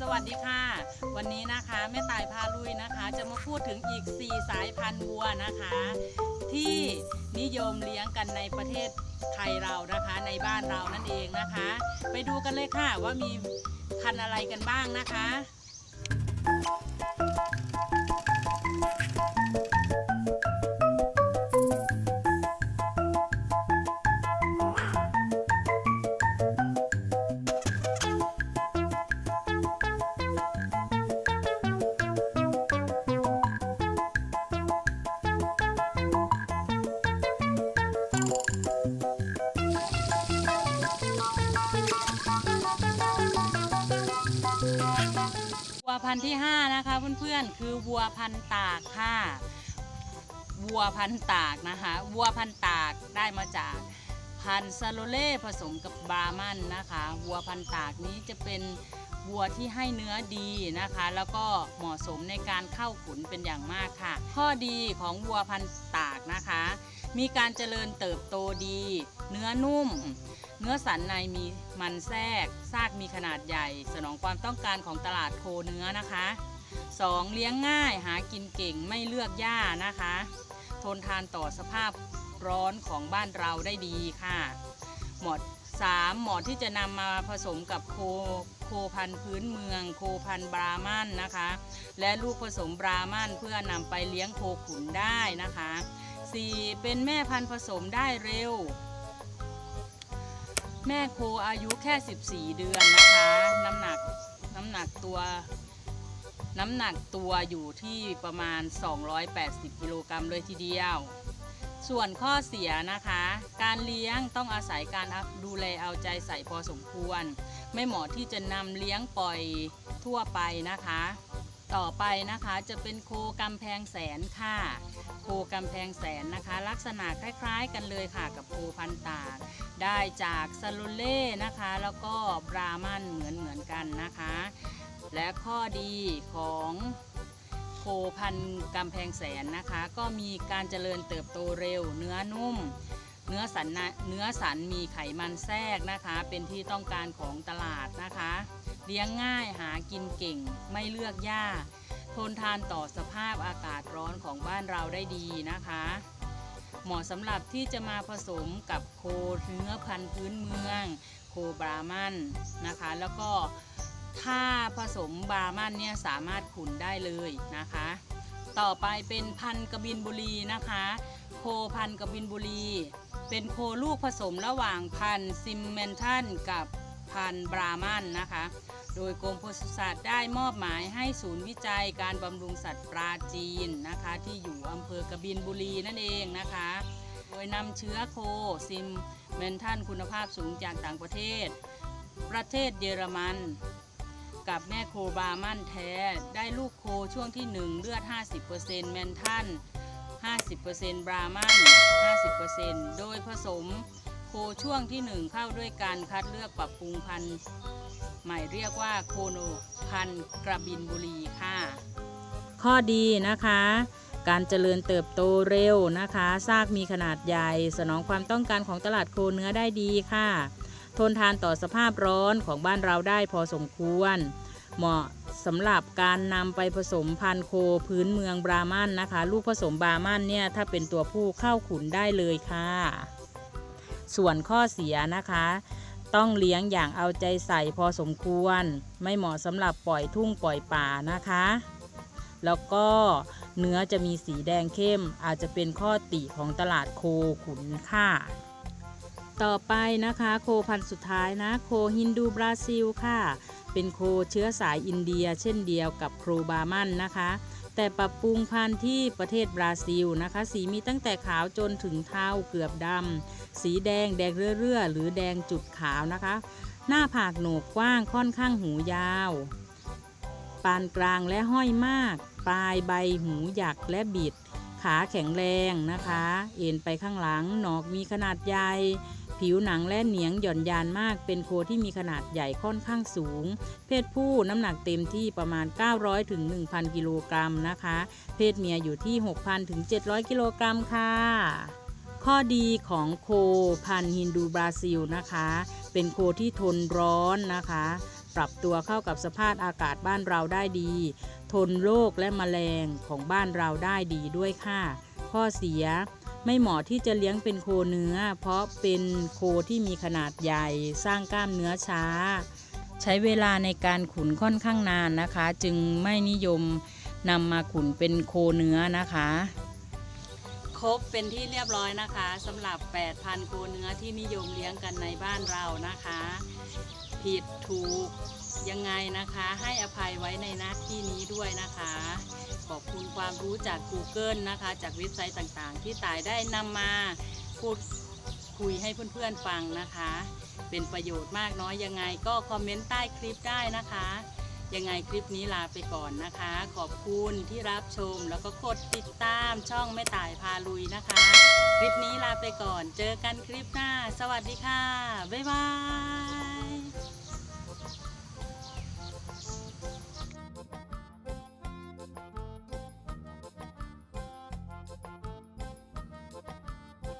สวัสดีค่ะ วันนี้นะคะแม่ตายพาลุยนะคะ จะมาพูดถึงอีก 4 สายพันธุ์วัวนะคะ ที่นิยมเลี้ยงกันในประเทศไทยเรานะคะ ในบ้านเรานั่นเองนะคะ ไปดูกันเลยค่ะว่ามีพันธุ์อะไรกันบ้างนะคะ วัวพันธุ์ที่ 5 นะคะเพื่อนๆคือวัวพันธุ์ตากค่ะ วัวพันธุ์ตากนะคะ วัวพันธุ์ตากได้มาจากพันธุ์ซาโลเล่ผสมกับบรามันนะคะ วัวพันธุ์ตากนี้จะเป็นวัวที่ให้เนื้อดีนะคะ แล้วก็เหมาะสมในการเข้าขุนเป็นอย่างมากค่ะ ข้อดีของวัวพันธุ์ตากนะคะ มีการเจริญเติบโตดี เนื้อนุ่ม เนื้อสันในมีมันแทรกซากมีขนาดใหญ่ สนองความต้องการของตลาดโคเนื้อนะคะ 2. เลี้ยงง่ายหากินเก่งไม่เลือกหญ้านะคะ ทนทานต่อสภาพร้อนของบ้านเราได้ดีค่ะหมาะ 3. เหมาะที่จะนำมาผสมกับโคโคพันธุ์พื้นเมือง โคพันธุ์บรามันนะคะ และลูกผสมบรามันเพื่อนำไปเลี้ยงโคขุนได้นะคะ 4. เป็นแม่พันธุ์ผสมได้เร็ว แม่โคอายุแค่ 14 เดือนนะคะ น้ำหนักน้ำหนักตัว น้ำหนักตัวอยู่ที่ประมาณ 280 กิโลกรัมเลยทีเดียว ส่วนข้อเสียนะคะ การเลี้ยงต้องอาศัยการดูแลเอาใจใส่พอสมควร ไม่เหมาะที่จะนำเลี้ยงปล่อยทั่วไปนะคะ ต่อไปนะคะจะเป็นโคกำแพงแสนค่ะ โคกำแพงแสนนะคะ ลักษณะคล้ายๆ กันเลยค่ะกับโคพันตากได้จากซาลูเล่นะคะ แล้วก็บรามันเหมือนเหมือนๆกันนะคะ และข้อดีของโคพันกำแพงแสนนะคะ ก็มีการเจริญเติบโตเร็ว เนื้อนุ่ม เนื้อสันเนื้อสันมีไขมันแทรกนะคะ เป็นที่ต้องการของตลาดนะคะ เลี้ยงง่ายหากินเก่งไม่เลือกหญ้า ทนทานต่อสภาพอากาศร้อนของบ้านเราได้ดีนะคะ เหมาะสำหรับที่จะมาผสมกับโคเนื้อพันธุ์พื้นเมือง โคบรามันนะคะ แล้วก็ถ้าผสมบรามันเนี่ยสามารถขุนได้เลยนะคะ ต่อไปเป็นพันธุ์กบินบุรีนะคะ โคพันธุ์กบินบุรี เป็นโคลูกผสมระหว่างพันธุ์ซิมเมนทันกับพันธุ์บรามันนะคะ โดยกรมปศุสัตว์ได้มอบหมายให้ศูนย์วิจัยการบำรุงสัตว์ปลาจีนนะคะ ที่อยู่อำเภอกบินบุรีนั่นเองนะคะ โดยนำเชื้อโคซิมเมนทันคุณภาพสูงจากต่างประเทศ ประเทศเยอรมัน กับแม่โคบรามันแท้ ได้ลูกโคช่วงที่ 1 เลือด 50%แมนทัน50%บรามัน 50%โดยผสม โคช่วงที่1เข้าด้วยการคัดเลือกปรับปรุงพันธุ์ใหม่เรียกว่าโคโนพันธุ์กระบินบุรีค่ะ ข้อดีนะคะ การเจริญเติบโตเร็วนะคะซากมีขนาดใหญ่ สนองความต้องการของตลาดโคเนื้อได้ดีค่ะ ทนทานต่อสภาพร้อนของบ้านเราได้พอสมควร เหมาะสำหรับการนำไปผสมพันธุ์โคพื้นเมืองบรามันนะคะ ลูกผสมบรามันเนี่ยถ้าเป็นตัวผู้เข้าขุนได้เลยค่ะ ส่วนข้อเสียนะคะ ต้องเลี้ยงอย่างเอาใจใส่พอสมควร ไม่เหมาะสำหรับปล่อยทุ่งปล่อยป่านะคะ แล้วก็เนื้อจะมีสีแดงเข้มอาจจะเป็นข้อติของตลาดโคขุนค่ะ ต่อไปนะคะโคพันธุ์สุดท้ายนะโคฮินดูบราซิลค่ะ เป็นโคเชื้อสายอินเดีย เช่นเดียวกับโครบามันนะคะ แต่ปรับปรุงพันธุ์ที่ประเทศบราซิลนะคะ สีมีตั้งแต่ขาวจนถึงเทาเกือบดำสีแดงแดงเรื่อๆหรือแดงจุดขาวนะคะ หน้าผากโหนกกว้างค่อนข้างหูยาว ปานกลางและห้อยมาก ปลายใบหูหยักและบิด ขาแข็งแรงนะคะ เอ็นไปข้างหลังหนอกมีขนาดใหญ่ ผิวหนังและเหนียงหย่อนยานมาก เป็นโคที่มีขนาดใหญ่ค่อนข้างสูง เพศผู้น้ำหนักเต็มที่ประมาณ 900ถึง1,000 กิโลกรัมนะคะ เพศเมียอยู่ที่ 6,000ถึง700 กิโลกรัมค่ะ ข้อดีของโคพันธุ์ฮินดูบราซิลนะคะ เป็นโคที่ทนร้อนนะคะปรับตัวเข้ากับสภาพอากาศบ้านเราได้ดี ทนโรคและแมลงของบ้านเราได้ดีด้วยค่ะ ข้อเสีย ไม่เหมาะที่จะเลี้ยงเป็นโคเนื้อ เพราะเป็นโคที่มีขนาดใหญ่ สร้างกล้ามเนื้อช้า ใช้เวลาในการขุนค่อนข้างนานนะคะ จึงไม่นิยมนำมาขุนเป็นโคเนื้อนะคะ ครบเป็นที่เรียบร้อยนะคะสำหรับ 8,000 โคเนื้อที่นิยมเลี้ยงกันในบ้านเรานะคะ ผิดถูกยังไงนะคะ ให้อภัยไว้ในหน้าที่นี้ด้วยนะคะ ขอบคุณความรู้จาก Google นะคะ จากเว็บไซต์ต่างๆ ที่ตายได้นำมาพูดคุยให้เพื่อนๆฟังนะคะ เป็นประโยชน์มากน้อยยังไงก็คอมเมนต์ใต้คลิปได้นะคะ ยังไงคลิปนี้ลาไปก่อนนะคะ ขอบคุณที่รับชมแล้วก็กดติดตามช่องแม่ตายพาลุยนะคะ คลิปนี้ลาไปก่อน เจอกันคลิปหน้า สวัสดีค่ะ บ๊ายบาย